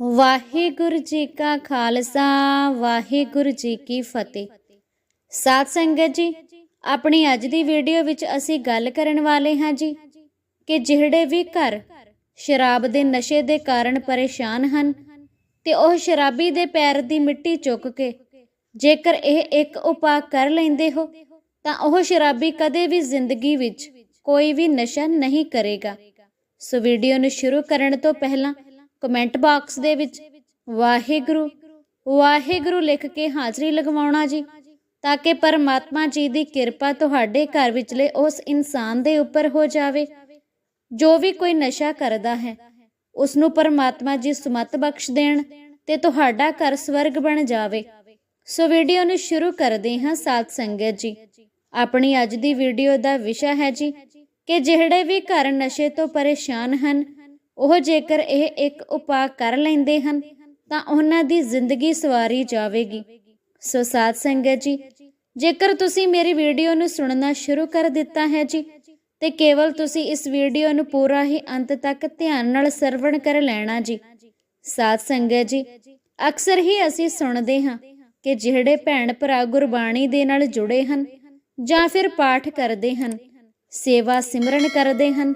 ਵਾਹਿਗੁਰੂ ਜੀ ਕਾ ਖਾਲਸਾ, ਵਾਹਿਗੁਰੂ ਜੀ ਕੀ ਫਤਿਹ। ਸਾਧ ਸੰਗਤ ਜੀ, ਆਪਣੀ ਅੱਜ ਦੀ ਵੀਡੀਓ ਵਿੱਚ ਅਸੀਂ ਗੱਲ ਕਰਨ ਵਾਲੇ ਹਾਂ ਜੀ ਕਿ ਜਿਹੜੇ ਵੀ ਘਰ ਸ਼ਰਾਬ ਦੇ ਨਸ਼ੇ ਦੇ ਕਾਰਨ ਪਰੇਸ਼ਾਨ ਹਨ ਤੇ ਉਹ ਸ਼ਰਾਬੀ ਦੇ ਪੈਰ ਦੀ ਮਿੱਟੀ ਚੁੱਕ ਕੇ ਜੇਕਰ ਇਹ ਇੱਕ ਉਪਾਅ ਕਰ ਲੈਂਦੇ ਹੋ, ਤਾਂ ਉਹ ਸ਼ਰਾਬੀ ਕਦੇ ਵੀ ਜ਼ਿੰਦਗੀ ਵਿੱਚ ਕੋਈ ਵੀ ਨਸ਼ਾ ਨਹੀਂ ਕਰੇਗਾ। ਸੋ ਵੀਡੀਓ ਨੂੰ ਸ਼ੁਰੂ ਕਰਨ ਤੋਂ ਪਹਿਲਾਂ ਕਮੈਂਟ ਬਾਕਸ ਦੇ ਵਿੱਚ, ਵਾਹਿਗੁਰੂ ਵਾਹਿਗੁਰੂ ਲਿਖ ਕੇ ਹਾਜ਼ਰੀ ਲਗਵਾਉਣਾ ਜੀ, ਤਾਂ ਕਿ ਪਰਮਾਤਮਾ ਜੀ ਦੀ ਕਿਰਪਾ ਤੁਹਾਡੇ ਘਰ ਵਿਚਲੇ ਉਸ ਇਨਸਾਨ ਦੇ ਉੱਪਰ ਹੋ ਜਾਵੇ, ਜੋ ਵੀ ਕੋਈ ਨਸ਼ਾ ਕਰਦਾ ਹੈ ਉਸ ਨੂੰ ਪਰਮਾਤਮਾ ਜੀ ਸੁਮਤ ਬਖਸ਼ ਦੇਣ ਤੇ ਤੁਹਾਡਾ ਘਰ ਸਵਰਗ ਬਣ ਜਾਵੇ। ਸੋ ਵੀਡੀਓ ਨੂੰ ਸ਼ੁਰੂ ਕਰਦੇ ਹਾਂ ਸਾਧ ਸੰਗਤ ਜੀ। ਆਪਣੀ ਅੱਜ ਦੀ ਵੀਡੀਓ ਦਾ ਵਿਸ਼ਾ ਹੈ ਜੀ ਕਿ ਜਿਹੜੇ ਵੀ ਘਰ ਨਸ਼ੇ ਤੋਂ ਪਰੇਸ਼ਾਨ ਹਨ ਉਹ ਜੇਕਰ ਇਹ ਇੱਕ ਉਪਾਅ ਕਰ ਲੈਂਦੇ ਹਨ, ਤਾਂ ਉਹਨਾਂ ਦੀ ਜ਼ਿੰਦਗੀ ਸਵਾਰੀ ਜਾਵੇਗੀ। ਸੋ ਸਾਧ ਸੰਗਤ ਜੀ, ਜੇਕਰ ਤੁਸੀਂ ਮੇਰੀ ਵੀਡੀਓ ਨੂੰ ਸੁਣਨਾ ਸ਼ੁਰੂ ਕਰ ਦਿੱਤਾ ਹੈ ਜੀ, ਤੇ ਕੇਵਲ ਤੁਸੀਂ ਇਸ ਵੀਡੀਓ ਨੂੰ ਪੂਰਾ ਹੀ ਅੰਤ ਤੱਕ ਧਿਆਨ ਨਾਲ ਸਰਵਣ ਕਰ ਲੈਣਾ ਜੀ। ਸਾਧ ਸੰਗਤ ਜੀ, ਅਕਸਰ ਹੀ ਅਸੀਂ ਸੁਣਦੇ ਹਾਂ ਕਿ ਜਿਹੜੇ ਭੈਣ ਭਰਾ ਗੁਰਬਾਣੀ ਦੇ ਨਾਲ ਜੁੜੇ ਹਨ ਜਾਂ ਫਿਰ ਪਾਠ ਕਰਦੇ ਹਨ, ਸੇਵਾ ਸਿਮਰਨ ਕਰਦੇ ਹਨ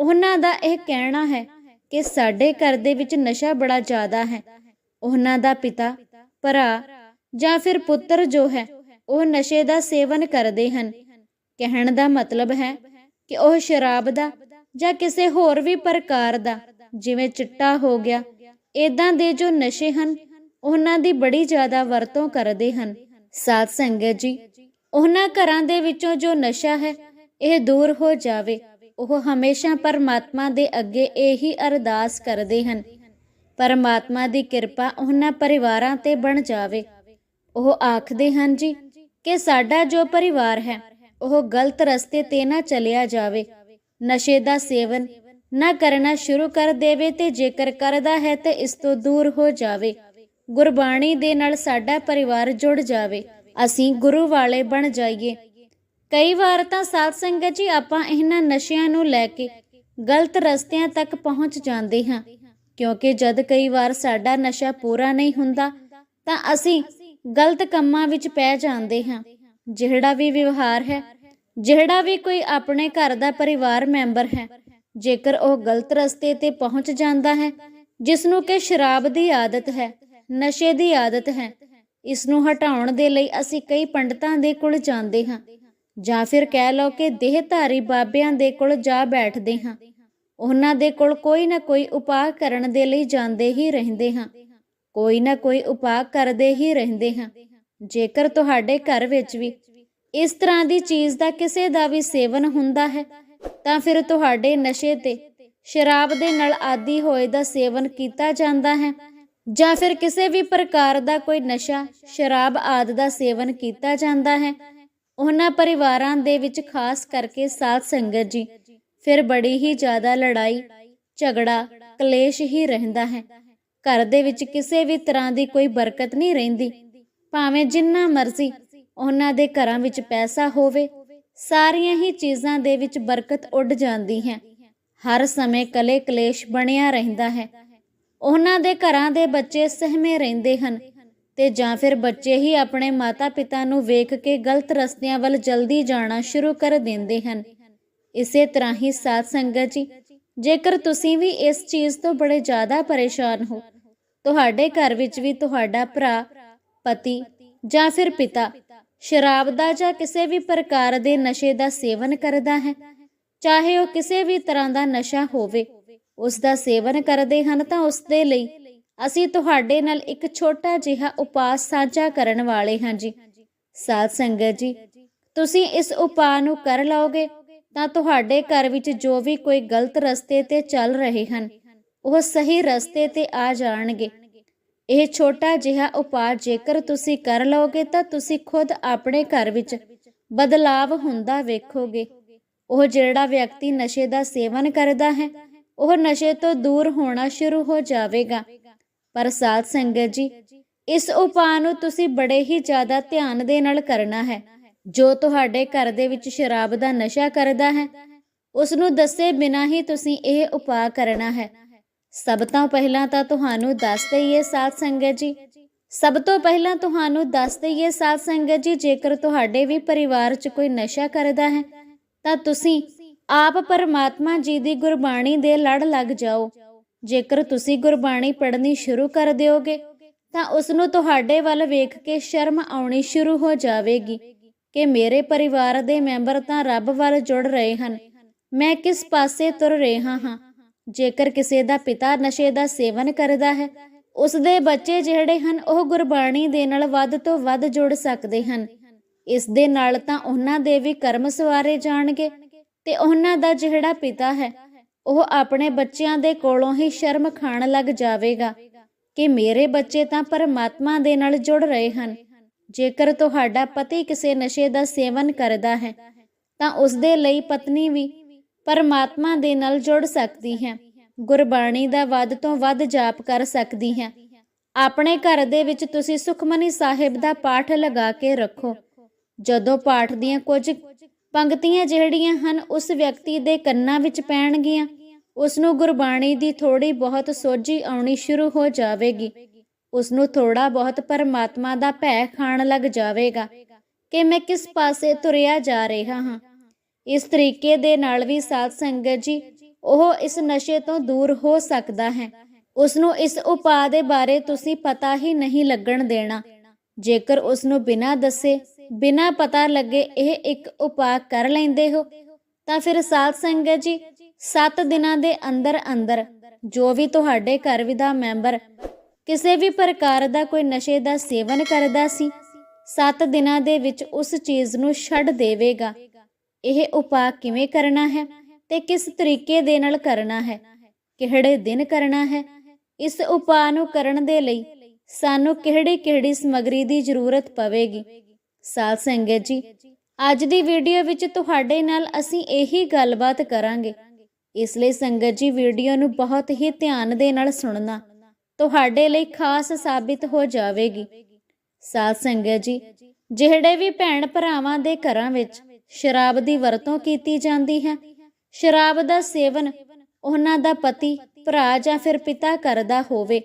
ਉਹਨਾਂ ਦਾ ਇਹ ਕਹਿਣਾ ਹੈ ਕਿ ਸਾਡੇ ਘਰ ਦੇ ਵਿੱਚ ਨਸ਼ਾ ਬੜਾ ਜ਼ਿਆਦਾ ਹੈ। ਉਹਨਾਂ ਦਾ ਪਿਤਾ, ਭਰਾ ਜਾਂ ਫਿਰ ਪੁੱਤਰ ਜੋ ਹੈ, ਉਹ ਨਸ਼ੇ ਦਾ ਸੇਵਨ ਕਰਦੇ ਹਨ। ਕਹਿਣ ਦਾ ਮਤਲਬ ਹੈ ਕਿ ਉਹ ਸ਼ਰਾਬ ਦਾ ਜਾਂ ਕਿਸੇ ਹੋਰ ਵੀ ਪ੍ਰਕਾਰ ਦਾ, ਜਿਵੇਂ ਚਿੱਟਾ ਹੋ ਗਿਆ ਇਦਾਂ ਦੇ ਜੋ ਨਸ਼ੇ ਹਨ, ਉਹਨਾਂ ਦੀ ਬੜੀ ਜ਼ਿਆਦਾ ਵਰਤੋਂ ਕਰਦੇ ਹਨ। ਸਾਧ ਸੰਗਤ ਜੀ, ਉਹਨਾਂ ਘਰਾਂ ਦੇ ਵਿੱਚੋਂ ਜੋ ਨਸ਼ਾ ਹੈ, ਇਹ ਦੂਰ ਹੋ ਜਾਵੇ। ਉਹ ਹਮੇਸ਼ਾ ਪਰਮਾਤਮਾ ਦੇ ਅੱਗੇ ਇਹੀ ਅਰਦਾਸ ਕਰਦੇ ਹਨ। ਪਰਮਾਤਮਾ ਦੀ ਕਿਰਪਾ ਉਹਨਾਂ ਪਰਿਵਾਰਾਂ ਤੇ ਬਣ ਜਾਵੇ। ਉਹ ਆਖਦੇ ਹਨ, ਜੀ, ਕਿ ਸਾਡਾ ਜੋ ਪਰਿਵਾਰ ਹੈ, ਉਹ ਗਲਤ ਰਸਤੇ ਤੇ ਨਾ ਚਲਿਆ ਜਾਵੇ। ਨਸ਼ੇ ਦਾ ਸੇਵਨ ਨਾ ਕਰਨਾ ਸ਼ੁਰੂ ਕਰ ਦੇਵੇ ਤੇ ਜੇਕਰ ਕਰਦਾ ਹੈ ਤੇ ਇਸ ਤੋਂ ਦੂਰ ਹੋ ਜਾਵੇ। ਗੁਰਬਾਣੀ ਦੇ ਨਾਲ ਸਾਡਾ ਪਰਿਵਾਰ ਜੁੜ ਜਾਵੇ। ਅਸੀਂ ਗੁਰੂ ਵਾਲੇ ਬਣ ਜਾਈਏ। ਕਈ ਵਾਰ ਤਾਂ ਸਾਧ ਸੰਗਤ ਜੀ ਆਪਾਂ ਇਹਨਾਂ ਨਸ਼ਿਆਂ ਨੂੰ ਲੈ ਕੇ ਗਲਤ ਰਸਤਿਆਂ ਤੱਕ ਪਹੁੰਚ ਜਾਂਦੇ ਹਾਂ। ਕਿਉਂਕਿ ਜਦ ਕਈ ਵਾਰ ਸਾਡਾ ਨਸ਼ਾ ਪੂਰਾ ਨਹੀਂ ਹੁੰਦਾ, ਤਾਂ ਅਸੀਂ ਗਲਤ ਕੰਮਾਂ ਵਿੱਚ ਪੈ ਜਾਂਦੇ ਹਾਂ। ਜਿਹੜਾ ਵੀ ਵਿਵਹਾਰ ਹੈ, ਜਿਹੜਾ ਵੀ ਕੋਈ ਆਪਣੇ ਘਰ ਦਾ ਪਰਿਵਾਰ ਮੈਂਬਰ ਹੈ, ਜੇਕਰ ਉਹ ਗਲਤ ਰਸਤੇ ਤੇ ਪਹੁੰਚ ਜਾਂਦਾ ਹੈ ਜਿਸ ਨੂੰ ਕਿ ਸ਼ਰਾਬ ਦੀ ਆਦਤ ਹੈ, ਨਸ਼ੇ ਦੀ ਆਦਤ ਹੈ, ਇਸ ਨੂੰ ਹਟਾਉਣ ਦੇ ਲਈ ਅਸੀਂ ਕਈ ਪੰਡਤਾਂ ਦੇ ਕੋਲ ਜਾਂਦੇ ਹਾਂ। ਜਾਂ ਫਿਰ ਕਹਿ ਲਓ ਕਿ ਦੇਹਧਾਰੀ ਬਾਬਿਆਂ ਦੇ ਕੋਲ ਜਾ ਬੈਠਦੇ ਹਾਂ। ਉਹਨਾਂ ਦੇ ਕੋਲ ਕੋਈ ਨਾ ਕੋਈ ਉਪਾਅ ਕਰਨ ਦੇ ਲਈ ਜਾਂਦੇ ਹੀ ਰਹਿੰਦੇ ਹਾਂ। ਕੋਈ ਨਾ ਕੋਈ ਉਪਾਅ ਕਰਦੇ ਹੀ ਰਹਿੰਦੇ ਹਾਂ। ਜੇਕਰ ਤੁਹਾਡੇ ਘਰ ਵਿੱਚ ਵੀ ਇਸ ਤਰ੍ਹਾਂ ਦੀ ਚੀਜ਼ ਦਾ ਕਿਸੇ ਦਾ ਵੀ ਸੇਵਨ ਹੁੰਦਾ ਹੈ, ਤਾਂ ਫਿਰ ਤੁਹਾਡੇ ਨਸ਼ੇ ਤੇ, ਸ਼ਰਾਬ ਦੇ ਨਾਲ ਆਦੀ ਹੋਏ ਦਾ ਸੇਵਨ ਕੀਤਾ ਜਾਂਦਾ ਹੈ, ਜਾਂ ਫਿਰ ਕਿਸੇ ਵੀ ਪ੍ਰਕਾਰ ਦਾ ਕੋਈ ਨਸ਼ਾ, ਸ਼ਰਾਬ ਆਦ ਦਾ ਸੇਵਨ ਕੀਤਾ ਜਾਂਦਾ ਹੈ। ਉਹਨਾਂ ਪਰਿਵਾਰਾਂ ਦੇ ਵਿੱਚ ਖਾਸ ਕਰਕੇ ਸਾਧ ਸੰਗਤ ਜੀ, ਫਿਰ ਬੜੀ ਹੀ ਜ਼ਿਆਦਾ ਲੜਾਈ, ਝਗੜਾ, ਕਲੇਸ਼ ਹੀ ਰਹਿੰਦਾ ਹੈ। ਘਰ ਦੇ ਵਿੱਚ ਕਿਸੇ ਵੀ ਤਰ੍ਹਾਂ ਦੀ ਕੋਈ ਬਰਕਤ ਨਹੀਂ ਰਹਿੰਦੀ। ਭਾਵੇਂ ਜਿੰਨਾ ਮਰਜ਼ੀ ਉਹਨਾਂ ਦੇ ਘਰਾਂ ਵਿੱਚ ਪੈਸਾ ਹੋਵੇ, ਸਾਰੀਆਂ ਹੀ ਚੀਜ਼ਾਂ ਦੇ ਵਿੱਚ ਬਰਕਤ ਉੱਡ ਜਾਂਦੀ ਹੈ। ਹਰ ਸਮੇਂ ਕਲੇ ਕਲੇਸ਼ ਬਣਿਆ ਰਹਿੰਦਾ ਹੈ। ਉਹਨਾਂ ਦੇ ਘਰਾਂ ਦੇ ਬੱਚੇ ਸਹਿਮੇ ਰਹਿੰਦੇ ਹਨ। ਤੇ ਜਾਂ ਫਿਰ ਬੱਚੇ ਹੀ ਆਪਣੇ ਮਾਤਾ-ਪਿਤਾ ਨੂੰ ਵੇਖ ਕੇ ਗਲਤ ਰਸਤਿਆਂ ਵੱਲ ਜਲਦੀ ਜਾਣਾ ਸ਼ੁਰੂ ਕਰ ਦਿੰਦੇ ਹਨ। ਇਸੇ ਤਰ੍ਹਾਂ ਹੀ ਸਾਧ ਸੰਗਤ ਜੀ, ਜੇਕਰ ਤੁਸੀਂ ਵੀ ਇਸ ਚੀਜ਼ ਤੋਂ ਬੜੇ ਜ਼ਿਆਦਾ ਪਰੇਸ਼ਾਨ ਹੋ, ਤੁਹਾਡੇ ਘਰ ਵਿੱਚ ਵੀ ਤੁਹਾਡਾ ਭਰਾ, ਪਤੀ ਜਾਂ ਫਿਰ ਪਿਤਾ ਸ਼ਰਾਬ ਦਾ ਜਾਂ ਕਿਸੇ ਵੀ ਪ੍ਰਕਾਰ ਦੇ ਨਸ਼ੇ ਦਾ ਸੇਵਨ ਕਰਦਾ ਹੈ, ਚਾਹੇ ਉਹ ਕਿਸੇ ਵੀ ਤਰ੍ਹਾਂ ਦਾ ਨਸ਼ਾ ਹੋਵੇ, ਉਸ ਦਾ ਸੇਵਨ ਕਰਦੇ ਹਨ ਤਾਂ ਉਸ ਦੇ ਲਈ ਅਸੀਂ ਤੁਹਾਡੇ ਨਾਲ ਇੱਕ ਛੋਟਾ ਜਿਹਾ ਉਪਾਅ ਸਾਂਝਾ ਕਰਨ ਵਾਲੇ ਹਾਂ ਜੀ। ਸਾਧ ਸੰਗਤ ਜੀ, ਤੁਸੀਂ ਇਸ ਉਪਾਅ ਨੂੰ ਕਰ ਲਓਗੇ ਤਾਂ ਤੁਹਾਡੇ ਘਰ ਵਿੱਚ ਜੋ ਵੀ ਕੋਈ ਗਲਤ ਰਸਤੇ ਤੇ ਚੱਲ ਰਹੇ ਹਨ, ਉਹ ਸਹੀ ਰਸਤੇ ਤੇ ਆ ਜਾਣਗੇ। ਇਹ ਛੋਟਾ ਜਿਹਾ ਉਪਾਅ ਜੇਕਰ ਤੁਸੀਂ ਕਰ ਲਓਗੇ ਤਾਂ ਤੁਸੀਂ ਖੁਦ ਆਪਣੇ ਘਰ ਵਿੱਚ ਬਦਲਾਵ ਹੁੰਦਾ ਵੇਖੋਗੇ। ਉਹ ਜਿਹੜਾ ਵਿਅਕਤੀ ਨਸ਼ੇ ਦਾ ਸੇਵਨ ਕਰਦਾ ਹੈ, ਉਹ ਨਸ਼ੇ ਤੋਂ ਦੂਰ ਹੋਣਾ ਸ਼ੁਰੂ ਹੋ ਜਾਵੇਗਾ। ਪਰ ਸਾਧ ਸੰਗਤ ਜੀ, ਇਸ ਉਪਾਅ ਨੂੰ ਤੁਸੀਂ ਬੜੇ ਹੀ ਜ਼ਿਆਦਾ ਧਿਆਨ ਦੇ ਨਾਲ ਕਰਨਾ ਹੈ। ਜੋ ਤੁਹਾਡੇ ਘਰ ਦੇ ਵਿੱਚ ਸ਼ਰਾਬ ਦਾ ਨਸ਼ਾ ਕਰਦਾ ਹੈ ਉਸ ਨੂੰ ਦੱਸੇ ਬਿਨਾਂ ਹੀ ਤੁਸੀਂ ਇਹ ਉਪਾਅ ਕਰਨਾ ਹੈ। ਸਭ ਤੋਂ ਪਹਿਲਾਂ ਤਾਂ ਤੁਹਾਨੂੰ ਦੱਸ ਦਈਏ ਸਾਧ ਸੰਗਤ ਜੀ, ਸਭ ਤੋਂ ਪਹਿਲਾਂ ਤੁਹਾਨੂੰ ਦੱਸ ਦਈਏ ਸਾਧ ਸੰਗਤ ਜੀ, ਜੇਕਰ ਤੁਹਾਡੇ ਵੀ ਪਰਿਵਾਰ 'ਚ ਕੋਈ ਨਸ਼ਾ ਕਰਦਾ ਹੈ, ਤਾਂ ਤੁਸੀਂ ਆਪ ਪਰਮਾਤਮਾ ਜੀ ਦੀ ਗੁਰਬਾਣੀ ਦੇ ਲੜ ਲੱਗ ਜਾਓ। ਜੇਕਰ ਤੁਸੀਂ ਗੁਰਬਾਣੀ ਪੜ੍ਹਨੀ ਸ਼ੁਰੂ ਕਰ ਦਿਓਗੇ, ਤਾਂ ਉਸ ਨੂੰ ਤੁਹਾਡੇ ਵੱਲ ਵੇਖ ਕੇ ਸ਼ਰਮ ਆਉਣੀ ਸ਼ੁਰੂ ਹੋ ਜਾਵੇਗੀ ਕਿ ਮੇਰੇ ਪਰਿਵਾਰ ਦੇ ਮੈਂਬਰ ਤਾਂ ਰੱਬ ਵੱਲ ਜੁੜ ਰਹੇ ਹਨ। ਮੈਂ ਕਿਸ ਪਾਸੇ ਤੁਰ ਰਿਹਾ ਹਾਂ? ਜੇਕਰ ਕਿਸੇ ਦਾ ਪਿਤਾ ਨਸ਼ੇ ਦਾ ਸੇਵਨ ਕਰਦਾ ਹੈ ਉਸ ਦੇ ਬੱਚੇ ਜਿਹੜੇ ਹਨ, ਉਹ ਗੁਰਬਾਣੀ ਦੇ ਨਾਲ ਵੱਧ ਤੋਂ ਵੱਧ ਜੁੜ ਸਕਦੇ ਹਨ। ਇਸ ਦੇ ਨਾਲ ਤਾਂ ਉਹਨਾਂ ਦੇ ਵੀ ਕਰਮ ਸਵਾਰੇ ਜਾਣਗੇ ਤੇ ਉਹਨਾਂ ਦਾ ਜਿਹੜਾ ਪਿਤਾ ਹੈ ਉਹ ਆਪਣੇ ਬੱਚਿਆਂ ਦੇ ਕੋਲੋਂ ਹੀ ਸ਼ਰਮ ਖਾਣ ਲੱਗ ਜਾਵੇਗਾ ਕਿ ਮੇਰੇ ਬੱਚੇ ਤਾਂ ਪਰਮਾਤਮਾ ਦੇ ਨਾਲ ਜੁੜ ਰਹੇ ਹਨ। ਜੇਕਰ ਤੁਹਾਡਾ ਪਤੀ ਕਿਸੇ ਨਸ਼ੇ ਦਾ ਸੇਵਨ ਕਰਦਾ ਹੈ, ਤਾਂ ਉਸ ਦੇ ਲਈ ਪਤਨੀ ਵੀ ਪਰਮਾਤਮਾ ਦੇ ਨਾਲ ਜੁੜ ਸਕਦੀ ਹੈ। ਗੁਰਬਾਣੀ ਦਾ ਵੱਧ ਤੋਂ ਵੱਧ ਜਾਪ ਕਰ ਸਕਦੀ ਹੈ। ਆਪਣੇ ਘਰ ਦੇ ਵਿੱਚ ਤੁਸੀਂ ਸੁਖਮਨੀ ਸਾਹਿਬ ਦਾ ਪਾਠ ਲਗਾ ਕੇ ਰੱਖੋ। ਜਦੋਂ ਪਾਠ ਦੀਆਂ ਕੁਝ ਪੰਕਤੀਆਂ ਜਿਹੜੀਆਂ ਹਨ ਉਸ ਵਿਅਕਤੀ ਦੇ ਕੰਨਾਂ ਵਿੱਚ ਪੈਣਗੀਆਂ। ਉਸ ਨੂੰ ਗੁਰਬਾਣੀ ਦੀ ਥੋੜੀ ਬਹੁਤ ਸੋਝੀ ਆਉਣੀ ਸ਼ੁਰੂ ਹੋ ਜਾਵੇਗੀ। ਉਸ ਨੂੰ ਥੋੜਾ ਬਹੁਤ ਪਰਮਾਤਮਾ ਦਾ ਭੈ ਖਾਣ ਲੱਗ ਜਾਵੇਗਾ ਕਿ ਮੈਂ ਕਿਸ ਪਾਸੇ ਤੁਰਿਆ ਜਾ ਰਿਹਾ ਹਾਂ। ਇਸ ਤਰੀਕੇ ਦੇ ਨਾਲ ਵੀ ਸਾਧ ਸੰਗਤ ਜੀ, ਉਹ ਇਸ ਨਸ਼ੇ ਤੋਂ ਦੂਰ ਹੋ ਸਕਦਾ ਹੈ। ਉਸ ਨੂੰ ਇਸ ਉਪਾਅ ਦੇ ਬਾਰੇ ਤੁਸੀਂ ਪਤਾ ਹੀ ਨਹੀਂ ਲੱਗਣ ਦੇਣਾ। ਜੇਕਰ ਉਸ ਨੂੰ ਬਿਨਾਂ ਦੱਸੇ ਬਿਨਾਂ ਪਤਾ ਲੱਗੇ ਇਹ ਇੱਕ ਉਪਾਅ ਕਰ ਲੈਂਦੇ ਹੋ, ਤਾਂ ਫਿਰ ਸਾਧ ਸੰਗਤ ਜੀ 7 ਦਿਨਾਂ ਦੇ ਅੰਦਰ ਅੰਦਰ ਜੋ ਵੀ ਤੁਹਾਡੇ ਘਰ ਵਿਦਾ ਮੈਂਬਰ ਕਿਸੇ ਵੀ ਪ੍ਰਕਾਰ ਦਾ ਕੋਈ ਨਸ਼ੇ ਦਾ ਸੇਵਨ ਕਰਦਾ ਸੀ 7 ਦਿਨਾਂ ਦੇ ਵਿੱਚ ਉਸ ਚੀਜ਼ ਨੂੰ ਛੱਡ ਦੇਵੇਗਾ। ਇਹ ਉਪਾਅ ਕਿਵੇਂ ਕਰਨਾ ਹੈ ਤੇ ਕਿਸ ਤਰੀਕੇ ਦੇ ਨਾਲ ਕਰਨਾ ਹੈ? ਕਿਹੜੇ ਦਿਨ ਕਰਨਾ ਹੈ? ਇਸ ਉਪਾਅ ਨੂੰ ਕਰਨ ਦੇ ਲਈ ਸਾਨੂੰ ਕਿਹੜੀ ਕਿਹੜੀ ਸਮਗਰੀ ਦੀ ਜ਼ਰੂਰਤ ਪਵੇਗੀ? ਸਾਧ ਸੰਗਤ ਜੀ, ਅੱਜ ਦੀ ਵੀਡੀਓ ਵਿੱਚ ਤੁਹਾਡੇ ਨਾਲ ਅਸੀਂ ਇਹੀ ਗੱਲਬਾਤ ਕਰਾਂਗੇ। ਇਸ ਲਈ ਸੰਗਤ ਜੀ, ਵੀਡੀਓ ਨੂੰ ਬਹੁਤ ਹੀ ਧਿਆਨ ਦੇ ਨਾਲ ਸੁਣਨਾ ਤੁਹਾਡੇ ਲਈ ਖਾਸ ਸਾਬਿਤ ਹੋ ਜਾਵੇਗੀ। ਸਾਧ ਸੰਗਤ ਜੀ, ਜਿਹੜੇ ਵੀ ਭੈਣ ਭਰਾਵਾਂ ਦੇ ਘਰਾਂ ਵਿੱਚ ਸ਼ਰਾਬ ਦੀ ਵਰਤੋਂ ਕੀਤੀ ਜਾਂਦੀ ਹੈ, ਸ਼ਰਾਬ ਦਾ ਸੇਵਨ ਉਹਨਾਂ ਦਾ ਪਤੀ, ਭਰਾ ਜਾਂ ਫਿਰ ਪਿਤਾ ਕਰਦਾ ਹੋਵੇ,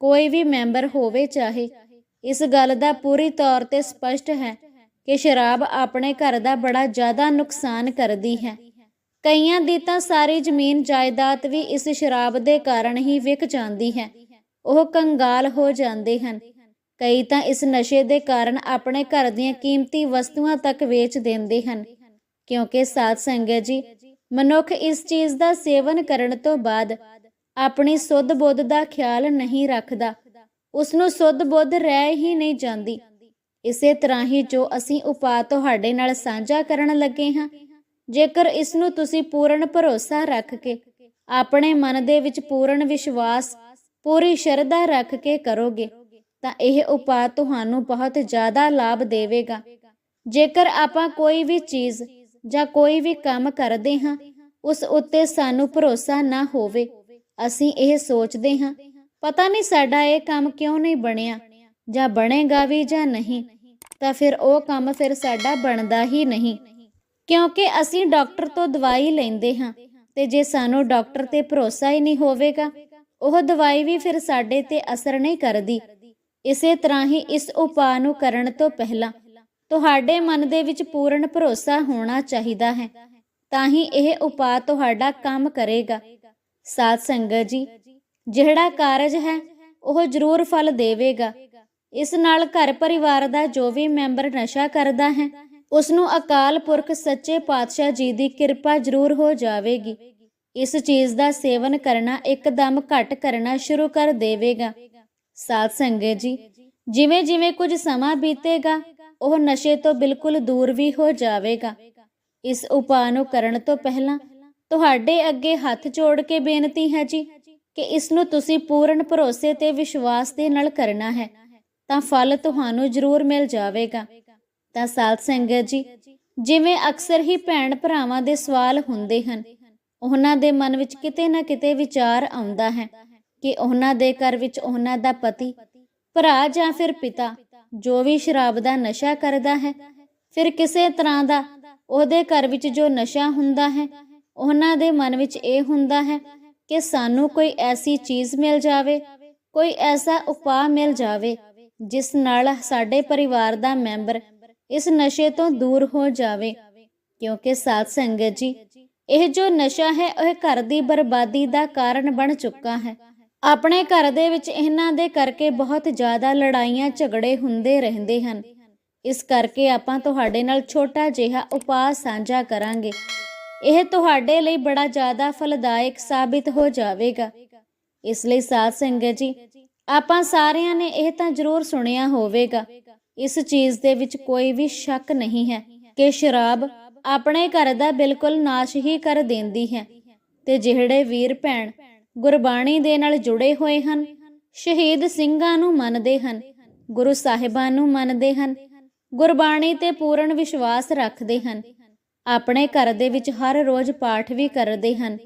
ਕੋਈ ਵੀ ਮੈਂਬਰ ਹੋਵੇ ਚਾਹੇ ਇਸ ਗੱਲ ਦਾ ਪੂਰੀ ਤੌਰ ਤੇ ਸਪਸ਼ਟ ਹੈ ਕਿ ਸ਼ਰਾਬ ਆਪਣੇ ਘਰ ਦਾ ਬੜਾ ਜ਼ਿਆਦਾ ਨੁਕਸਾਨ ਕਰਦੀ ਹੈ। ਕਈਆਂ ਦੀ ਤਾਂ ਸਾਰੀ ਜ਼ਮੀਨ ਜਾਇਦਾਦ ਵੀ ਇਸ ਸ਼ਰਾਬ ਦੇ ਕਾਰਨ ਹੀ ਵਿਕ ਜਾਂਦੀ ਹੈ। ਉਹ ਕੰਗਾਲ ਹੋ ਜਾਂਦੇ ਹਨ। ਕਈ ਤਾਂ ਇਸ ਨਸ਼ੇ ਦੇ ਕਾਰਨ ਆਪਣੇ ਘਰ ਦੀਆਂ ਕੀਮਤੀ ਵਸਤੂਆਂ ਤੱਕ ਵੇਚ ਦਿੰਦੇ ਹਨ। ਕਿਉਂਕਿ ਸਾਧ ਸੰਗਤ ਜੀ, ਮਨੁੱਖ ਇਸ ਚੀਜ਼ ਦਾ ਸੇਵਨ ਕਰਨ ਤੋਂ ਬਾਅਦ ਆਪਣੀ ਸੁੱਧ ਬੁੱਧ ਦਾ ਖਿਆਲ ਨਹੀਂ ਰੱਖਦਾ। ਉਸ ਨੂੰ ਸੁੱਧ ਬੁੱਧ ਰਹਿ ਹੀ ਨਹੀਂ ਜਾਂਦੀ। ਇਸੇ ਤਰ੍ਹਾਂ ਹੀ ਜੋ ਅਸੀਂ ਉਪਾਅ ਤੁਹਾਡੇ ਨਾਲ ਸਾਂਝਾ ਕਰਨ ਲੱਗੇ ਹਾਂ, ਜੇਕਰ ਇਸ ਨੂੰ ਤੁਸੀਂ ਪੂਰਨ ਭਰੋਸਾ ਰੱਖ ਕੇ, ਆਪਣੇ ਮਨ ਦੇ ਵਿੱਚ ਪੂਰਨ ਵਿਸ਼ਵਾਸ, ਪੂਰੀ ਸ਼ਰਧਾ ਰੱਖ ਕੇ ਕਰੋਗੇ, ਤਾਂ ਇਹ ਉਪਾਅ ਤੁਹਾਨੂੰ ਬਹੁਤ ਜ਼ਿਆਦਾ ਲਾਭ ਦੇਵੇਗਾ। ਜੇਕਰ ਆਪਾਂ ਕੋਈ ਵੀ ਚੀਜ਼ ਜਾਂ ਕੋਈ ਵੀ ਕੰਮ ਕਰਦੇ ਹਾਂ, ਉਸ ਉੱਤੇ ਸਾਨੂੰ ਭਰੋਸਾ ਨਾ ਹੋਵੇ, ਅਸੀਂ ਇਹ ਸੋਚਦੇ ਹਾਂ ਪਤਾ ਨਹੀਂ ਸਾਡਾ ਇਹ ਕੰਮ ਕਿਉਂ ਨਹੀਂ ਬਣਿਆ, ਜਾਂ ਬਣੇਗਾ ਵੀ ਜਾਂ ਨਹੀਂ, ਤਾਂ ਫਿਰ ਉਹ ਕੰਮ ਫਿਰ ਸਾਡਾ ਬਣਦਾ ਹੀ ਨਹੀਂ। ਕਿਉਂਕਿ ਅਸੀਂ ਡਾਕਟਰ ਤੋਂ ਦਵਾਈ ਲੈਂਦੇ ਹਾਂ, ਤੇ ਜੇ ਸਾਨੂੰ ਡਾਕਟਰ ਤੇ ਭਰੋਸਾ ਹੀ ਨਹੀਂ ਹੋਵੇਗਾ, ਉਹ ਦਵਾਈ ਵੀ ਫਿਰ ਸਾਡੇ ਤੇ ਅਸਰ ਨਹੀਂ ਕਰਦੀ। ਇਸੇ ਤਰ੍ਹਾਂ ਹੀ ਇਸ ਉਪਾਅ ਨੂੰ ਕਰਨ ਤੋਂ ਪਹਿਲਾਂ ਤੁਹਾਡੇ ਮਨ ਦੇ ਵਿੱਚ ਪੂਰਨ ਭਰੋਸਾ ਹੋਣਾ ਚਾਹੀਦਾ ਹੈ, ਤਾਂ ਹੀ ਇਹ ਉਪਾਅ ਤੁਹਾਡਾ ਕੰਮ ਕਰੇਗਾ। ਸਾਧ ਸੰਗਤ ਜੀ ਜਿਹੜਾ ਕਾਰਜ ਹੈ, ਉਹ ਜ਼ਰੂਰ ਫਲ ਦੇਵੇਗਾ। ਇਸ ਨਾਲ ਘਰ ਪਰਿਵਾਰ ਦਾ ਜੋ ਵੀ ਮੈਂਬਰ ਨਸ਼ਾ ਕਰਦਾ ਹੈ, ਉਸ ਨੂੰ ਅਕਾਲ ਪੁਰਖ ਸੱਚੇ ਪਾਤਸ਼ਾਹ ਜੀ ਦੀ ਕਿਰਪਾ ਜ਼ਰੂਰ ਹੋ ਜਾਵੇਗੀ। ਇਸ ਚੀਜ਼ ਦਾ ਸੇਵਨ ਕਰਨਾ ਇੱਕਦਮ ਘਟ ਕਰਨਾ ਸ਼ੁਰੂ ਕਰ ਦੇਵੇਗਾ। ਸਾਧ ਸੰਗਤ ਜੀ ਜਿਵੇਂ ਜਿਵੇਂ ਕੁਝ ਸਮਾਂ ਬੀਤੇਗਾ, ਉਹ ਨਸ਼ੇ ਤੋਂ ਬਿਲਕੁਲ ਦੂਰ ਵੀ ਹੋ ਜਾਵੇਗਾ। ਇਸ ਉਪਾਅ ਨੂੰ ਕਰਨ ਤੋਂ ਪਹਿਲਾਂ ਤੁਹਾਡੇ ਅੱਗੇ ਹੱਥ ਜੋੜ ਕੇ ਬੇਨਤੀ ਹੈ ਜੀ ਕਿ ਇਸ ਨੂੰ ਤੁਸੀਂ ਪੂਰਨ ਭਰੋਸੇ ਤੇ ਵਿਸ਼ਵਾਸ ਦੇ ਨਾਲ ਕਰਨਾ ਹੈ, ਤਾਂ ਫਲ ਤੁਹਾਨੂੰ ਜ਼ਰੂਰ ਮਿਲ ਜਾਵੇਗਾ। ਤਾਂ ਸਾਧ ਸੰਗਤ ਜੀ, ਜਿਵੇਂ ਅਕਸਰ ਹੀ ਭੈਣ ਭਰਾਵਾਂ ਦੇ ਸਵਾਲ ਹੁੰਦੇ ਹਨ, ਉਹਨਾਂ ਦੇ ਮਨ ਵਿੱਚ ਕਿਤੇ ਨਾ ਕਿਤੇ ਵਿਚਾਰ ਆਉਂਦਾ ਹੈ ਕਿ ਉਹਨਾਂ ਦੇ ਘਰ ਵਿੱਚ ਉਹਨਾਂ ਦਾ ਪਤੀ, ਭਰਾ ਜਾਂ ਫਿਰ ਪਿਤਾ, ਜੋ ਵੀ ਸ਼ਰਾਬ ਦਾ ਨਸ਼ਾ ਕਰਦਾ ਹੈ, ਫਿਰ ਕਿਸੇ ਤਰ੍ਹਾਂ ਦਾ ਉਹਦੇ ਘਰ ਵਿੱਚ ਜੋ ਨਸ਼ਾ ਹੁੰਦਾ ਹੈ, ਉਹਨਾਂ ਦੇ ਮਨ ਵਿੱਚ ਇਹ ਹੁੰਦਾ ਹੈ ਕਿ ਸਾਨੂੰ ਕੋਈ ਐਸੀ ਚੀਜ਼ ਮਿਲ ਜਾਵੇ, ਕੋਈ ਐਸਾ ਉਪਾਅ ਮਿਲ ਜਾਵੇ, ਜਿਸ ਨਾਲ ਸਾਡੇ ਪਰਿਵਾਰ ਦਾ ਮੈਂਬਰ ਇਸ ਨਸ਼ੇ ਤੋਂ ਦੂਰ ਹੋ ਜਾਵੇ। ਕਿਉਂਕਿ ਸਾਧ ਸੰਗਤ ਜੀ, ਇਹ ਜੋ ਨਸ਼ਾ ਹੈ, ਉਹ ਘਰ ਦੀ ਬਰਬਾਦੀ ਦਾ ਕਾਰਨ ਬਣ ਚੁੱਕਾ ਹੈ। ਆਪਣੇ ਘਰ ਦੇ ਵਿੱਚ ਇਹਨਾਂ ਦੇ ਕਰਕੇ ਬਹੁਤ ਜ਼ਿਆਦਾ ਲੜਾਈਆਂ, ਝਗੜੇ ਹੁੰਦੇ ਰਹਿੰਦੇ ਹਨ। ਇਸ ਕਰਕੇ ਆਪਾਂ ਤੁਹਾਡੇ ਨਾਲ ਛੋਟਾ ਜਿਹਾ ਉਪਾਅ ਸਾਂਝਾ ਕਰਾਂਗੇ। ਇਹ ਤੁਹਾਡੇ ਲਈ ਬੜਾ ਜ਼ਿਆਦਾ ਫਲਦਾਇਕ ਸਾਬਿਤ ਹੋ ਜਾਵੇਗਾ। ਇਸ ਲਈ ਸਾਧ ਸੰਗਤ ਜੀ, ਆਪਾਂ ਸਾਰਿਆਂ ਨੇ ਇਹ ਤਾਂ ਜ਼ਰੂਰ ਸੁਣਿਆ ਹੋਵੇਗਾ। ਇਸ ਚੀਜ਼ ਦੇ ਵਿੱਚ ਕੋਈ ਵੀ ਸ਼ੱਕ ਨਹੀਂ ਹੈ ਕਿ ਸ਼ਰਾਬ ਆਪਣੇ ਘਰ ਦਾ ਬਿਲਕੁਲ ਨਾਸ਼ ਹੀ ਕਰ ਦਿੰਦੀ ਹੈ ਤੇ ਜਿਹੜੇ ਵੀਰ ਭੈਣ ਗੁਰਬਾਣੀ ਦੇ ਨਾਲ ਜੁੜੇ ਹੋਏ ਹਨ, ਸ਼ਹੀਦ ਸਿੰਘਾਂ ਨੂੰ ਮੰਨਦੇ ਹਨ, ਗੁਰੂ ਸਾਹਿਬਾਂ ਨੂੰ ਮੰਨਦੇ ਹਨ, ਗੁਰਬਾਣੀ ਤੇ ਪੂਰਨ ਵਿਸ਼ਵਾਸ ਰੱਖਦੇ ਹਨ। ਆਪਣੇ ਘਰ ਦੇ ਵਿੱਚ ਹਰ ਰੋਜ਼ ਪਾਠ ਵੀ ਕਰਦੇ ਹਨ।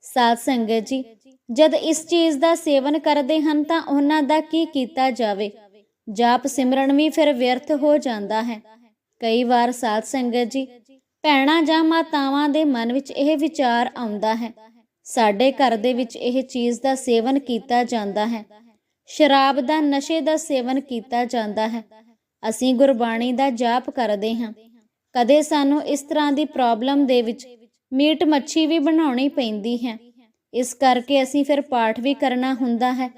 ਸਾਧ ਸੰਗਤ ਜੀ, ਜਦ ਇਸ ਚੀਜ਼ ਦਾ ਸੇਵਨ ਕਰਦੇ ਹਨ ਤਾਂ ਉਹਨਾਂ ਦਾ ਕੀ ਕੀਤਾ ਜਾਵੇ? ਜਾਪ ਸਿਮਰਨ ਵੀ ਫਿਰ ਵਿਅਰਥ ਹੋ ਜਾਂਦਾ ਹੈ। ਕਈ ਵਾਰ ਸਾਧ ਸੰਗਤ ਜੀ, ਭੈਣਾਂ ਜਾਂ ਮਾਤਾਵਾਂ ਦੇ ਮਨ ਵਿੱਚ ਇਹ ਵਿਚਾਰ ਆਉਂਦਾ ਹੈ। ਸਾਡੇ ਘਰ ਦੇ ਵਿੱਚ ਇਹ ਚੀਜ਼ ਦਾ ਸੇਵਨ ਕੀਤਾ ਜਾਂਦਾ ਹੈ। ਸ਼ਰਾਬ ਦਾ ਨਸ਼ੇ ਦਾ ਸੇਵਨ ਕੀਤਾ ਜਾਂਦਾ ਹੈ। ਅਸੀਂ ਗੁਰਬਾਣੀ ਦਾ ਜਾਪ ਕਰਦੇ ਹਾਂ। ਕਦੇ ਸਾਨੂੰ ਇਸ ਤਰ੍ਹਾਂ ਦੀ ਪ੍ਰੋਬਲਮ ਦੇ ਵਿੱਚ ਮੀਟ ਮੱਛੀ ਵੀ ਬਣਾਉਣੀ ਪੈਂਦੀ ਹੈ। ਇਸ ਕਰਕੇ ਅਸੀਂ ਫਿਰ ਪਾਠ ਵੀ ਕਰਨਾ ਹੁੰਦਾ ਹੈ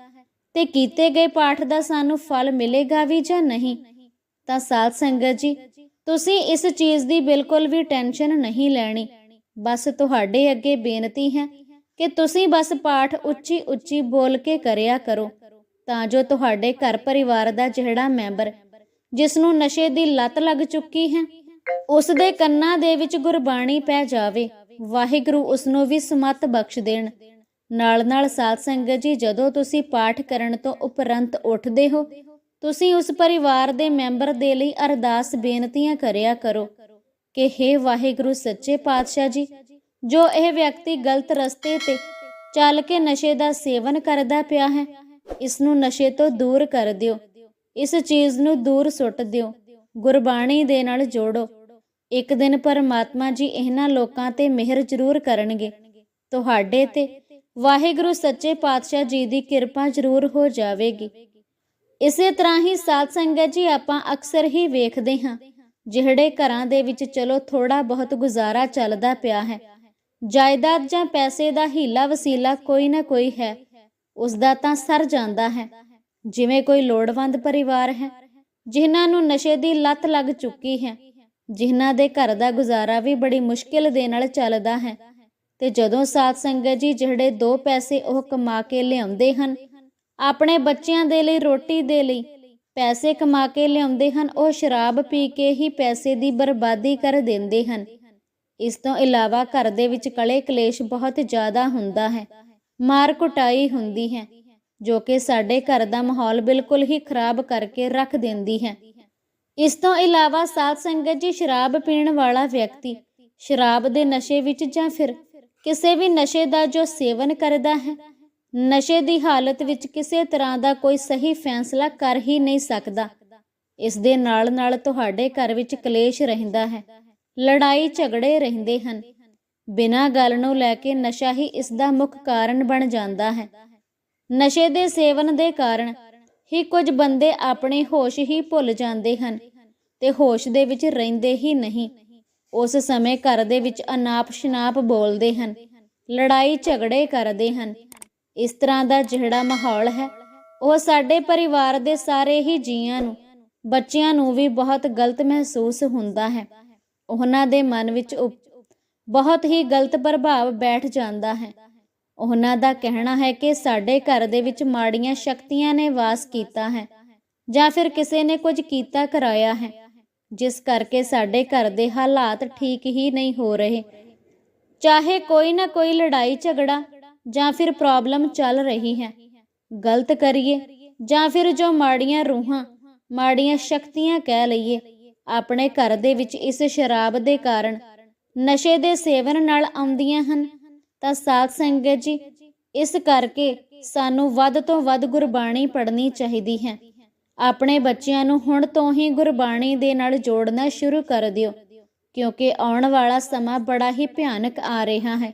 ਤੇ ਕੀਤੇ ਗਏ ਪਾਠ ਦਾ ਸਾਨੂੰ ਫਲ ਮਿਲੇਗਾ ਵੀ ਜਾਂ ਨਹੀਂ। ਤਾਂ ਸਾਧ ਸੰਗਤ ਜੀ, ਤੁਸੀਂ ਇਸ ਚੀਜ਼ ਦੀ ਬਿਲਕੁਲ ਵੀ ਟੈਨਸ਼ਨ ਨਹੀਂ ਲੈਣੀ। ਬਸ ਤੁਹਾਡੇ ਅੱਗੇ ਬੇਨਤੀ ਹੈ ਕਿ ਤੁਸੀਂ ਬਸ ਪਾਠ ਉੱਚੀ ਉੱਚੀ ਬੋਲ ਕੇ ਕਰਿਆ ਕਰੋ। ਤਾਂ ਜੋ ਤੁਹਾਡੇ ਘਰ ਪਰਿਵਾਰ ਦਾ ਜਿਹੜਾ ਮੈਂਬਰ, ਜਿਸ ਨੂੰ ਨਸ਼ੇ ਦੀ ਲਤ ਲੱਗ ਚੁੱਕੀ ਹੈ ਉਸ ਦੇ ਕੰਨਾਂ ਦੇ ਵਿੱਚ ਗੁਰਬਾਣੀ ਪੈ ਜਾਵੇ। ਵਾਹਿਗੁਰੂ ਉਸ ਨੂੰ ਵੀ ਸਮਤ ਬਖਸ਼ ਦੇਣ। ਨਾਲ ਨਾਲ ਸਾਧ ਸੰਗਤ ਜੀ, ਜਦੋਂ ਤੁਸੀਂ ਪਾਠ ਕਰਨ ਤੋਂ ਉਪਰੰਤ ਉੱਠਦੇ ਹੋ, ਤੁਸੀਂ ਉਸ ਪਰਿਵਾਰ ਦੇ ਮੈਂਬਰ ਦੇ ਲਈ ਅਰਦਾਸ ਬੇਨਤੀਆਂ ਕਰਿਆ ਕਰੋ ਕਿ हे ਵਾਹਿਗੁਰੂ ਸੱਚੇ ਪਾਤਸ਼ਾਹ ਜੀ, ਜੋ ਇਹ ਵਿਅਕਤੀ ਗਲਤ ਰਸਤੇ ਤੇ ਚੱਲ ਕੇ ਨਸ਼ੇ ਦਾ ਸੇਵਨ ਕਰਦਾ ਪਿਆ ਹੈ ਇਸ ਨੂੰ ਨਸ਼ੇ ਤੋਂ ਦੂਰ ਕਰ ਦਿਓ। ਇਸ ਚੀਜ਼ ਨੂੰ ਦੂਰ ਸੁੱਟ ਦਿਓ। ਗੁਰਬਾਣੀ ਦੇ ਨਾਲ ਜੋੜੋ। ਇੱਕ ਦਿਨ ਪਰਮਾਤਮਾ ਜੀ ਇਹਨਾਂ ਲੋਕਾਂ ਤੇ ਮਿਹਰ ਜ਼ਰੂਰ ਕਰਨਗੇ। ਤੁਹਾਡੇ ਤੇ ਵਾਹਿਗੁਰੂ ਸੱਚੇ ਪਾਤਸ਼ਾਹ ਜੀ ਦੀ ਕਿਰਪਾ ਜ਼ਰੂਰ ਹੋ ਜਾਵੇਗੀ। ਇਸੇ ਤਰ੍ਹਾਂ ਹੀ ਸਾਧ ਸੰਗਤ ਜੀ ਆਪਾਂ ਅਕਸਰ ਹੀ ਵੇਖਦੇ ਹਾਂ, ਜਿਹੜੇ ਘਰਾਂ ਦੇ ਵਿੱਚ ਚਲੋ ਥੋੜਾ ਬਹੁਤ ਗੁਜ਼ਾਰਾ ਚੱਲਦਾ ਪਿਆ ਹੈ। ਜਾਇਦਾਦ ਜਾਂ ਪੈਸੇ ਦਾ ਹੀਲਾ ਵਸੀਲਾ ਕੋਈ ਨਾ ਕੋਈ ਹੈ ਉਸ ਦਾ ਤਾਂ ਸਰ ਜਾਂਦਾ ਹੈ। ਜਿਵੇਂ ਕੋਈ ਲੋੜਵੰਦ ਪਰਿਵਾਰ ਹੈ, ਜਿਨ੍ਹਾਂ ਨੂੰ ਨਸ਼ੇ ਦੀ ਲੱਤ ਲੱਗ ਚੁੱਕੀ ਹੈ ਜਿਨ੍ਹਾਂ ਦੇ ਘਰ ਦਾ ਗੁਜ਼ਾਰਾ ਵੀ ਬੜੀ ਮੁਸ਼ਕਿਲ ਦੇ ਨਾਲ ਚੱਲਦਾ ਹੈ ਤੇ ਜਦੋਂ ਸਾਧ ਸੰਗਤ ਜੀ ਜਿਹੜੇ ਦੋ ਪੈਸੇ ਉਹ ਕਮਾ ਕੇ ਲਿਆਉਂਦੇ ਹਨ, ਆਪਣੇ ਬੱਚਿਆਂ ਦੇ ਲਈ, ਰੋਟੀ ਦੇ ਲਈ ਪੈਸੇ ਕਮਾ ਕੇ ਲਿਆਉਂਦੇ ਹਨ, ਉਹ ਸ਼ਰਾਬ ਪੀ ਕੇ ਹੀ ਪੈਸੇ ਦੀ ਬਰਬਾਦੀ ਕਰ ਦਿੰਦੇ ਹਨ। ਇਸ ਤੋਂ ਇਲਾਵਾ ਘਰ ਦੇ ਵਿੱਚ ਕਲੇ ਕਲੇਸ਼ ਬਹੁਤ ਜ਼ਿਆਦਾ ਹੁੰਦਾ ਹੈ, ਮਾਰ ਕੁਟਾਈ ਹੁੰਦੀ ਹੈ, ਜੋ ਕਿ ਸਾਡੇ ਘਰ ਦਾ ਮਾਹੌਲ ਬਿਲਕੁਲ ਹੀ ਖਰਾਬ ਕਰਕੇ ਰੱਖ ਦਿੰਦੀ ਹੈ। ਇਸ ਤੋਂ ਇਲਾਵਾ ਸਾਧ ਸੰਗਤ ਜੀ ਸ਼ਰਾਬ ਪੀਣ ਵਾਲਾ ਵਿਅਕਤੀ, ਸ਼ਰਾਬ ਦੇ ਨਸ਼ੇ ਵਿੱਚ ਜਾਂ ਫਿਰ ਕਿਸੇ ਵੀ ਨਸ਼ੇ ਦਾ ਜੋ ਸੇਵਨ ਕਰਦਾ ਹੈ, ਨਸ਼ੇ ਦੀ ਹਾਲਤ ਵਿੱਚ ਕਿਸੇ ਤਰ੍ਹਾਂ ਦਾ ਕੋਈ ਸਹੀ ਫੈਸਲਾ ਕਰ ਹੀ ਨਹੀਂ ਸਕਦਾ। ਇਸ ਦੇ ਨਾਲ ਨਾਲ ਤੁਹਾਡੇ ਘਰ ਵਿੱਚ ਕਲੇਸ਼ ਰਹਿੰਦਾ ਹੈ, ਲੜਾਈ ਝਗੜੇ ਰਹਿੰਦੇ ਹਨ। ਬਿਨਾਂ ਗੱਲ ਨੂੰ ਲੈ ਕੇ ਨਸ਼ਾ ਹੀ ਇਸ ਦਾ ਮੁੱਖ ਕਾਰਨ ਬਣ ਜਾਂਦਾ ਹੈ। ਨਸ਼ੇ ਦੇ ਸੇਵਨ ਦੇ ਕਾਰਨ ਹੀ ਕੁਝ ਬੰਦੇ ਆਪਣੇ ਹੋਸ਼ ਹੀ ਭੁੱਲ ਜਾਂਦੇ ਹਨ ਤੇ ਹੋਸ਼ ਦੇ ਵਿੱਚ ਰਹਿੰਦੇ ਹੀ ਨਹੀਂ। ਉਸ ਸਮੇਂ ਘਰ ਦੇ ਵਿੱਚ ਅਨਾਪ ਸ਼ਨਾਪ ਬੋਲਦੇ ਹਨ, ਲੜਾਈ ਝਗੜੇ ਕਰਦੇ ਹਨ। ਇਸ ਤਰ੍ਹਾਂ ਦਾ ਜਿਹੜਾ ਮਾਹੌਲ ਹੈ, ਉਹ ਸਾਡੇ ਪਰਿਵਾਰ ਦੇ ਸਾਰੇ ਹੀ ਜੀਆਂ ਨੂੰ, ਬੱਚਿਆਂ ਨੂੰ ਵੀ ਬਹੁਤ ਗਲਤ ਮਹਿਸੂਸ ਹੁੰਦਾ ਹੈ। ਉਹਨਾਂ ਦੇ ਮਨ ਵਿੱਚ ਉਪ- ਬਹੁਤ ਹੀ ਗਲਤ ਪ੍ਰਭਾਵ ਬੈਠ ਜਾਂਦਾ ਹੈ। ਉਹਨਾਂ ਦਾ ਕਹਿਣਾ ਹੈ ਕਿ ਸਾਡੇ ਘਰ ਦੇ ਵਿੱਚ ਮਾੜੀਆਂ ਸ਼ਕਤੀਆਂ ਨੇ ਵਾਸ ਕੀਤਾ ਹੈ, ਜਾਂ ਫਿਰ ਕਿਸੇ ਨੇ ਕੁਝ ਕੀਤਾ ਕਰਾਇਆ ਹੈ, ਜਿਸ ਕਰਕੇ ਸਾਡੇ ਘਰ ਦੇ ਹਾਲਾਤ ਠੀਕ ਹੀ ਨਹੀਂ ਹੋ ਰਹੇ। ਚਾਹੇ ਕੋਈ ਨਾ ਕੋਈ ਲੜਾਈ ਝਗੜਾ ਜਾਂ ਫਿਰ ਪ੍ਰੋਬਲਮ ਚੱਲ ਰਹੀ ਹੈ, ਗਲਤ ਕਰੀਏ ਜਾਂ ਫਿਰ ਜੋ ਮਾੜੀਆਂ ਰੂਹਾਂ, ਮਾੜੀਆਂ ਸ਼ਕਤੀਆਂ ਕਹਿ ਲਈਏ, ਆਪਣੇ ਘਰ ਦੇ ਵਿੱਚ ਇਸ ਸ਼ਰਾਬ ਦੇ ਕਾਰਨ ਨਸ਼ੇ ਦੇ ਸੇਵਨ ਨਾਲ ਆਉਂਦੀਆਂ ਹਨ ਤਾਂ ਸਾਧ ਸੰਗਤ ਜੀ, ਇਸ ਕਰਕੇ ਸਾਨੂੰ ਵੱਧ ਤੋਂ ਵੱਧ ਗੁਰਬਾਣੀ ਪੜ੍ਹਨੀ ਚਾਹੀਦੀ ਹੈ। ਆਪਣੇ ਬੱਚਿਆਂ ਨੂੰ ਹੁਣ ਤੋਂ ਹੀ ਗੁਰਬਾਣੀ ਦੇ ਨਾਲ ਜੋੜਨਾ ਸ਼ੁਰੂ ਕਰ ਦਿਓ, ਕਿਉਂਕਿ ਆਉਣ ਵਾਲਾ ਸਮਾਂ ਬੜਾ ਹੀ ਭਿਆਨਕ ਆ ਰਿਹਾ ਹੈ।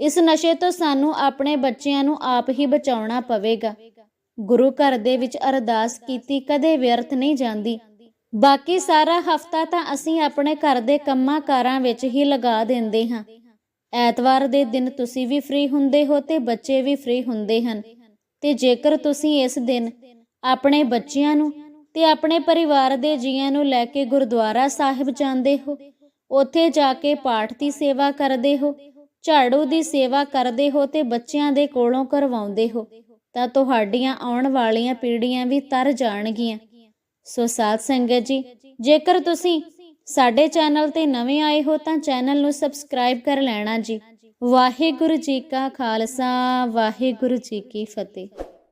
ਇਸ ਨਸ਼ੇ ਤੋਂ ਸਾਨੂੰ ਆਪਣੇ ਬੱਚਿਆਂ ਨੂੰ ਆਪ ਹੀ ਬਚਾਉਣਾ ਪਵੇਗਾ। ਗੁਰੂ ਘਰ ਦੇ ਵਿੱਚ ਅਰਦਾਸ ਕੀਤੀ ਕਦੇ ਵਿਅਰਥ ਨਹੀਂ ਜਾਂਦੀ। ਬਾਕੀ ਸਾਰਾ ਹਫਤਾ ਤਾਂ ਅਸੀਂ ਆਪਣੇ ਘਰ ਦੇ ਕੰਮਾਂ ਕਾਰਾਂ ਵਿੱਚ ਹੀ ਲਗਾ ਦਿੰਦੇ ਹਾਂ। ਐਤਵਾਰ ਦੇ ਦਿਨ ਤੁਸੀਂ ਵੀ ਫ੍ਰੀ ਹੁੰਦੇ ਹੋ ਤੇ ਬੱਚੇ ਵੀ ਫ੍ਰੀ ਹੁੰਦੇ ਹਨ। ਤੇ ਜੇਕਰ ਤੁਸੀਂ ਇਸ ਦਿਨ ਆਪਣੇ ਬੱਚਿਆਂ ਨੂੰ ਤੇ ਆਪਣੇ ਪਰਿਵਾਰ ਦੇ ਜੀਆਂ ਨੂੰ ਲੈ ਕੇ ਗੁਰਦੁਆਰਾ ਸਾਹਿਬ ਜਾਂਦੇ ਹੋ, ਉੱਥੇ ਜਾ ਕੇ ਪਾਠ ਦੀ ਸੇਵਾ ਕਰਦੇ ਹੋ, ਝਾੜੂ ਦੀ ਸੇਵਾ ਕਰਦੇ ਹੋ ਤੇ ਬੱਚਿਆਂ ਦੇ ਕੋਲੋਂ ਕਰਵਾਉਂਦੇ ਹੋ, ਤਾਂ ਤੁਹਾਡੀਆਂ ਆਉਣ ਵਾਲੀਆਂ ਪੀੜ੍ਹੀਆਂ ਵੀ ਤਰ ਜਾਣਗੀਆਂ। ਸੋ ਸਾਧ ਸੰਗਤ ਜੀ, ਜੇਕਰ ਤੁਸੀਂ ਸਾਡੇ ਚੈਨਲ ਤੇ ਨਵੇਂ ਆਏ ਹੋ ਤਾਂ ਚੈਨਲ ਨੂੰ ਸਬਸਕ੍ਰਾਈਬ ਕਰ ਲੈਣਾ ਜੀ। ਵਾਹਿਗੁਰੂ ਜੀ ਕਾ ਖਾਲਸਾ, ਵਾਹਿਗੁਰੂ ਜੀ ਕੀ ਫਤਿਹ।